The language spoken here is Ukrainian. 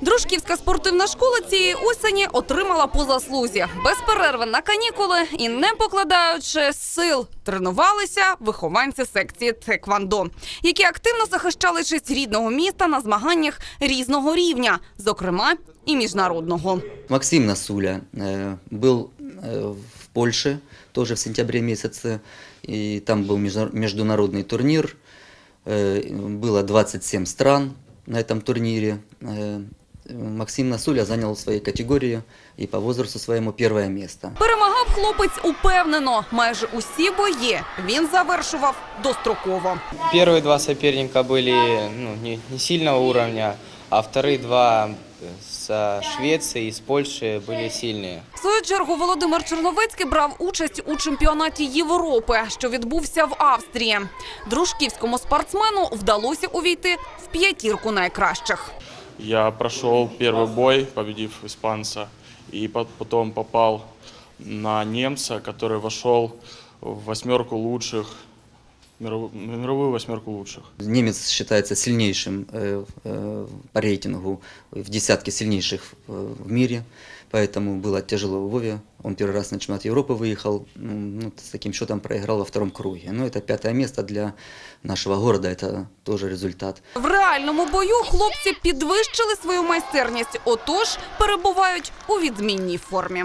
Дружківська спортивна школа цієї осені отримала по заслузі. Без перерви на канікули і не покладаючи сил тренувалися вихованці секції Теквандо, які активно захищали честь рідного міста на змаганнях різного рівня, зокрема і міжнародного. Максим Насуля э, был э, в Польше тоже в сентябре месяце, и там был межна- международный турнир. Э, Было 27 стран на этом турнире. Э, Максим Насуля занял в своей категории и по возрасту своему первое место. Перемагав хлопець упевнено. Майже усі бої він завершував достроково. Первые два соперника были ну, не, не сильного уровня, а вторые два с Швеции и с Польши были сильные. В свою чергу Володимир Черновецький брав участь у чемпіонаті Європи, що відбувся в Австрії. Дружківському спортсмену вдалося увійти в п'ятірку найкращих. Я прошел первый бой, победив испанца, и потом попал на немца, который вошел в восьмерку лучших, мировую, мировую восьмерку лучших. Немец считается сильнейшим э, э, по рейтингу, в десятке сильнейших э, в мире, поэтому было тяжело Вове. Он первый раз на чемпионат Европы выехал, ну, ну, с таким счетом проиграл во втором круге. Но это пятое место для нашего города, это тоже результат. В реальному бою хлопці підвищили свою майстерність, отож перебувають у відмінній формі.